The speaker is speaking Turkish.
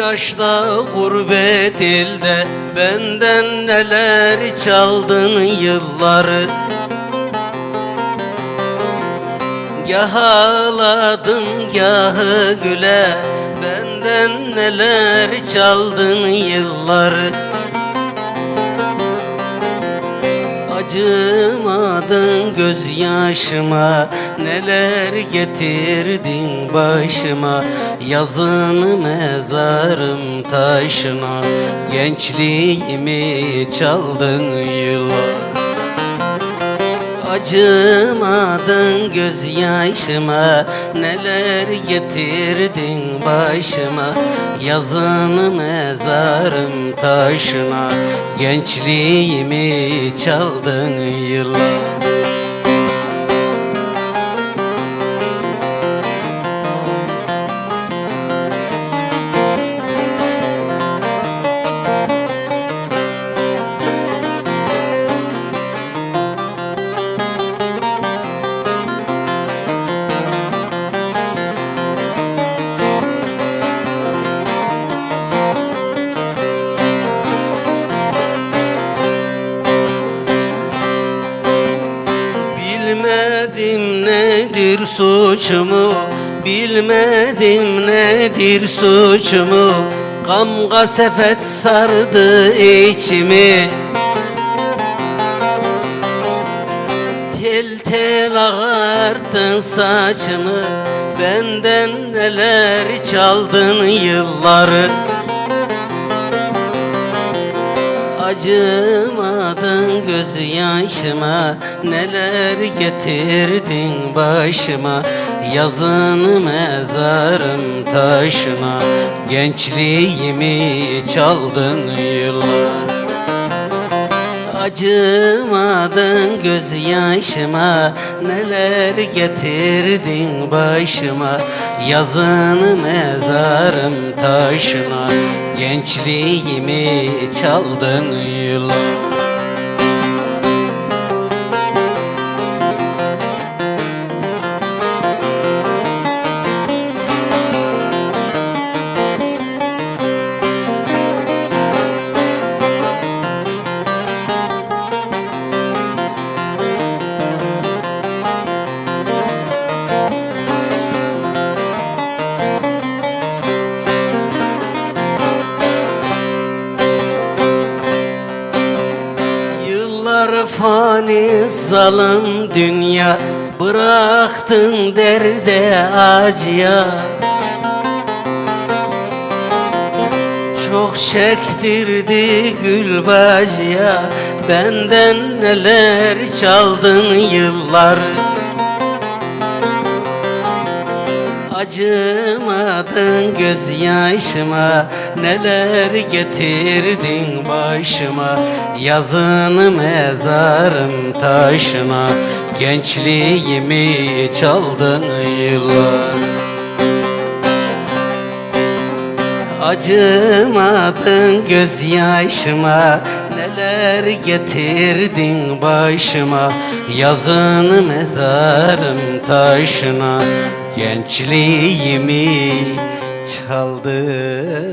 yaşta gurbet ilde Benden neler çaldın yılları? Gah ağladım gahı güle Benden neler çaldın yılları Acımadın gözyaşıma Neler getirdin başıma? Yazını mezarım taşına. Gençliğimi çaldın yıllar Acımadın gözyaşıma Neler getirdin başıma? Yazını mezarım taşına. Gençliğimi çaldın yıllar Bilmedim nedir suçumu Bilmedim nedir suçumu. Gamga sepet sardı içimi. Tel tel ağarttın saçımı Benden neler çaldın yılları Acımadın gözyaşıma Neler getirdin başıma? Yazını mezarım taşına Gençliğimi çaldın yıllar. Acımadın gözyaşıma Neler getirdin başıma? Yazını mezarım taşına Gençliğimi çaldın yıllar fani zalim dünya Bıraktın derde acıya. Çok çektirdi gül bacıya Benden neler çaldın yıllar Acımadın gözyaşıma Neler getirdin başıma? Yazını mezarım taşına Gençliğimi çaldın yıllar. Acımadın gözyaşıma Neler getirdin başıma? Yazını mezarım taşına Gençliğimi çaldı